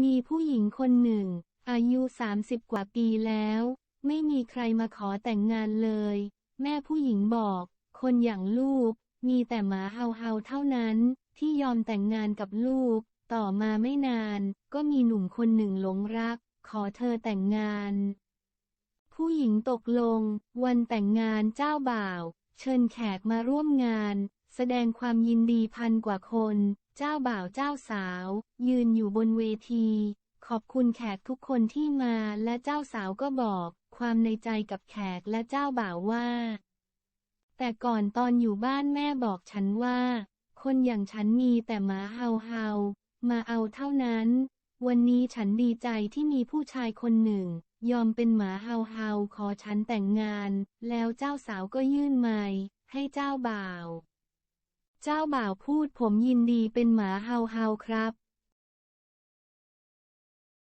มีผู้หญิงคนหนึ่ง อายุ 30 กว่าปีแล้ว ไม่มีใครมาขอแต่งงานเลย แม่ผู้หญิงบอก คนอย่างลูก มีแต่หมาเฮาเฮาเท่านั้น ที่ยอมแต่งงานกับลูก ต่อมาไม่นาน ก็มีหนุ่มคนหนึ่งหลงรัก ขอเธอแต่งงาน ผู้หญิงตกลง วันแต่งงานเจ้าบ่าว เชิญแขกมาร่วมงาน แสดงความยินดีพันกว่าคน เจ้าบ่าวเจ้าสาว ยืนอยู่บนเวที ขอบคุณแขกทุกคนที่มาและเจ้าสาวก็บอก ความในใจกับแขกและเจ้าบ่าวว่า แต่ก่อนตอนอยู่บ้านแม่บอกฉันว่า คนอย่างฉันมีแต่หมาเฮาเฮามาเอาเท่านั้น วันนี้ฉันดีใจที่มีผู้ชายคนหนึ่ง ยอมเป็นหมาเฮาเฮาขอฉันแต่งงาน แล้วเจ้าสาวก็ยื่นไม้ให้เจ้าบ่าว เจ้าบ่าวพูดผมยินดีเป็นหมาเฮาเฮาครับ